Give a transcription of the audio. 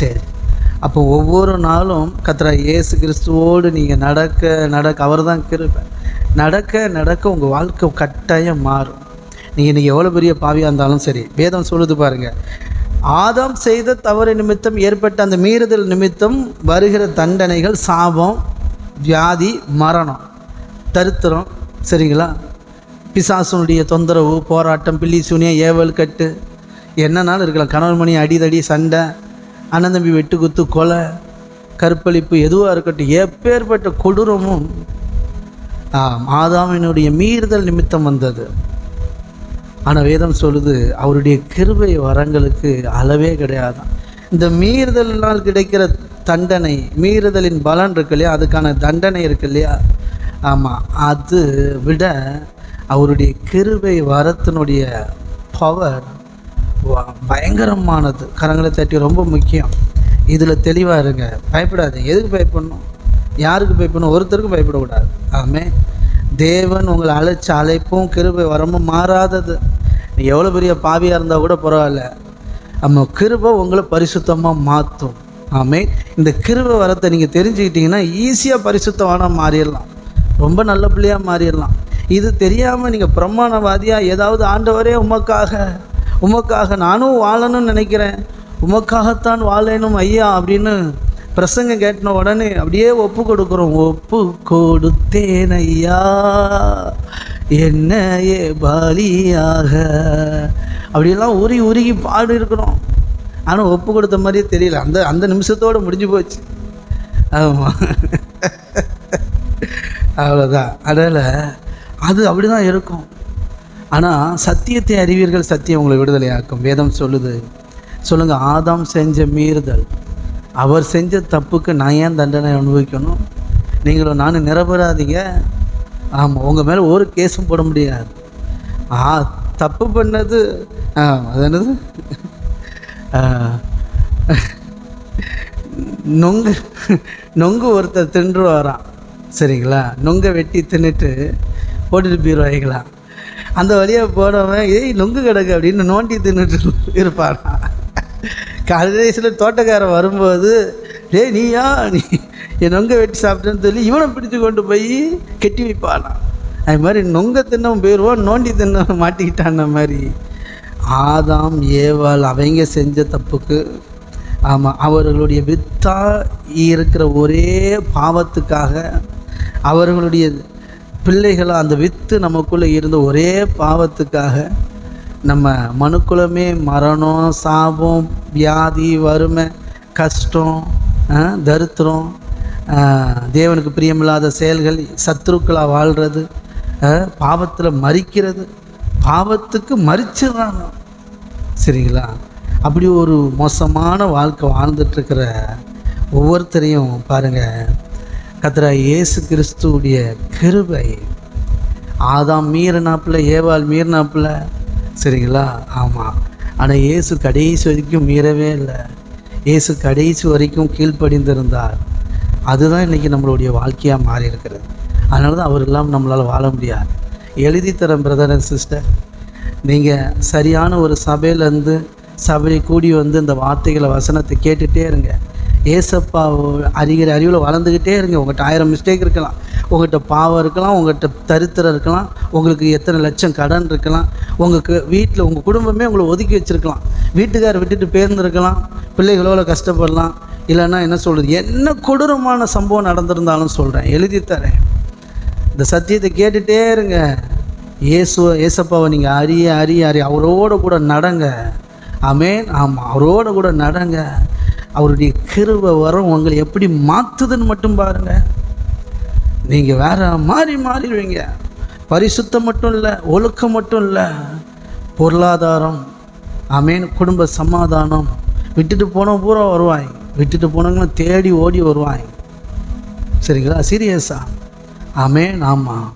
சரி. அப்போ ஒவ்வொரு நாளும் கத்திர இயேசு கிறிஸ்துவோடு நீங்கள் நடக்க நடக்க அவர் தான் கிருப்ப நடக்க நடக்க உங்கள் வாழ்க்கை கட்டாயம் மாறும். நீங்கள் இன்றைக்கி எவ்வளோ பெரிய பாவியாக இருந்தாலும் சரி. வேதம் சொல்லுது பாருங்கள் ஆதாம் செய்த தவறு நிமித்தம் ஏற்பட்ட அந்த மீறுதல் நிமித்தம் வருகிற தண்டனைகள் சாபம் வியாதி மரணம். தரித்திரம் சரிங்களா? பிசாசுனுடைய தொந்தரவு போராட்டம் பில்லி சூனியம் ஏவல் கட்டு. என்னன்னாலும் இருக்கலாம். கணவன் மணி அடிதடி சண்டை. அண்ணன் தம்பி வெட்டுகுத்து கொலை கற்பழிப்பு எதுவாக இருக்கட்டும் எப்பேற்பட்ட கொடூரமும் மாதாமினுடைய ஆதாமினுடைய மீறுதல் நிமித்தம் வந்தது. ஆனால் வேதம் சொல்லுது அவருடைய கிருபை வரங்களுக்கு அளவே கிடையாதான் இந்த மீறுதலினால் கிடைக்கிற தண்டனை மீறுதலின் பலன் இருக்கு இல்லையா? அதுக்கான தண்டனை இருக்கு இல்லையா? ஆமாம் அது விட அவருடைய கிருபை வரத்தினுடைய பவர் பயங்கரமானது. கரங்களை தட்டி ரொம்ப முக்கியம். இதில் தெளிவாக இருங்க. பயப்படாதீங்க. எதுக்கு பயப்படணும்? யாருக்கு பயப்படணும்? ஒருத்தருக்கும் பயப்படக்கூடாது. ஆமே தேவன் உங்களை அழைச்ச அழைப்பும் கிருபை வரமும் மாறாதது. எவ்வளோ பெரிய பாவியாக இருந்தால் கூட பரவாயில்ல. நம்ம கிருபை உங்களை பரிசுத்தமாக மாற்றும் ஆமே இந்த கிருபை வரத்தை நீங்கள் தெரிஞ்சுக்கிட்டீங்கன்னா ஈஸியாக பரிசுத்தமான மாறிடலாம். ரொம்ப நல்ல பிள்ளையாக மாறிடலாம். இது தெரியாமல் நீங்கள் பிரமாணவாதியாக ஏதாவது ஆண்டவரே உமக்காக உமக்காக நானும் வாழணும்னு நினைக்கிறேன். உமக்காகத்தான் வாழணும் ஐயா அப்படின்னு பிரசங்கம் கேட்டின உடனே அப்படியே ஒப்பு கொடுக்குறோம். ஒப்பு கொடுத்தேன் ஐயா. என்னையே பலியாக. அப்படிலாம் உருகி உருகி பாடு இருக்கிறோம். ஆனால் ஒப்பு கொடுத்த மாதிரியே தெரியல. அந்த அந்த நிமிஷத்தோடு முடிஞ்சு போச்சு. ஆமாம் அவ்வளோதான் அதனால் அது அப்படி தான் இருக்கும். ஆனால் சத்தியத்தை அறிவீர்கள் சத்தியம் உங்களை விடுதலையாக்கும். வேதம் சொல்லுது சொல்லுங்கள் ஆதாம் செஞ்ச மீறுதல் அவர் செஞ்ச தப்புக்கு நான் ஏன் தண்டனை அனுபவிக்கணும்? நீங்களும் நானும் நிரபராதிங்க ஆமாம் உங்கள் மேலே ஒரு கேஸும் போட முடியாது. ஆ தப்பு பண்ணது ஆ அது என்னது? நொங்கு நொங்கு ஒருத்தர் தின்று வரான் சரிங்களா? நொங்கை வெட்டி தின்னுட்டு போட்டுட்டு போயிடுவாங்களா அந்த வழியாக போனவன் ஏய் நொங்கு கிடக்கு அப்படின்னு நோண்டி தின்னுட்டு இருப்பானா. கடைசியில் தோட்டக்காரன் வரும்போது டேய் நீயா? நீ என் நொங்கை வெட்டி சாப்பிட்டேன்னு சொல்லி இவனை பிடிச்சு கொண்டு போய் கெட்டி வைப்பானா. அது மாதிரி நொங்க தின்னவன் போயிடுவான் நோண்டி தின்னவன் மாட்டிக்கிட்டான் மாதிரி. ஆதாம் ஏவாள் அவங்க செஞ்ச தப்புக்கு ஆமாம் அவர்களுடைய வித்தா இருக்கிற ஒரே பாவத்துக்காக அவர்களுடைய பிள்ளைகளை அந்த வித்து நமக்குள்ளே இருந்த ஒரே பாவத்துக்காக நம்ம மனுக்குலமே மரணம் சாபம் வியாதி வறுமை கஷ்டம் தரித்திரம் தேவனுக்கு பிரியமில்லாத செயல்கள் சத்ருக்களாக வாழ்கிறது பாவத்தில் மறிக்கிறது பாவத்துக்கு மறிச்சிடுறாங்க சரிங்களா? அப்படி ஒரு மோசமான வாழ்க்கை வாழ்ந்துட்டுருக்கிற ஒவ்வொருத்தரையும் பாருங்கள் கத்திரா இயேசு கிறிஸ்துவுடைய கிருபை. ஆதாம் மீறினாப்புல ஏவாள் மீறினாப்புல. சரிங்களா? ஆமாம் ஆனால் இயேசு கடைசி வரைக்கும் மீறவே இல்லை. இயேசு கடைசி வரைக்கும் கீழ்ப்படிந்திருந்தார். அதுதான் இன்றைக்கி நம்மளுடைய வாழ்க்கையாக மாறி இருக்கிறது அதனால தான் அவர் இல்லாமல் நம்மளால் வாழ முடியாது. எழுதி தரேன் பிரதர் அண்ட் சிஸ்டர் நீங்கள் சரியான ஒரு சபையிலேருந்து சபையை கூடி வந்து இந்த வார்த்தைகளை வசனத்தை கேட்டுகிட்டே இருங்க. ஏசப்பா அறிகிற அறிவில் வளர்ந்துக்கிட்டே இருங்க. உங்கள்கிட்ட ஆயிரம் மிஸ்டேக் இருக்கலாம். உங்கள்கிட்ட பாவம் இருக்கலாம் உங்கள்கிட்ட தரித்திரம் இருக்கலாம் உங்களுக்கு எத்தனை லட்சம் கடன் இருக்கலாம் உங்களுக்கு வீட்டில் உங்கள் குடும்பமே உங்களை ஒதுக்கி வச்சுருக்கலாம். வீட்டுக்கார் விட்டுட்டு பேர்ந்துருக்கலாம் பிள்ளைகளோட கஷ்டப்படலாம். இல்லைன்னா என்ன சொல்கிறது என்ன கொடூரமான சம்பவம் நடந்திருந்தாலும் சொல்கிறேன் எழுதி தரேன். இந்த சத்தியத்தை கேட்டுட்டே இருங்க. இயேசு ஏசப்பாவை நீங்கள் அறிய அறிய அறிய அவரோட கூட நடங்க. அமேன் ஆமாம் அவரோட கூட நடங்க. அவருடைய கிருவை வரம். உங்களை எப்படி மாற்றுதுன்னு மட்டும் பாருங்கள் நீங்கள் வேற மாறி மாறிடுவீங்க. பரிசுத்தம் மட்டும் இல்லை ஒழுக்கம் மட்டும் இல்லை. பொருளாதாரம் அமேன் குடும்ப சமாதானம். விட்டுட்டு போனோம் பூரா வருவாய். விட்டுட்டு போனவங்களும் தேடி ஓடி வருவாய். சரிங்களா? சீரியஸா? அமேன் ஆமாம்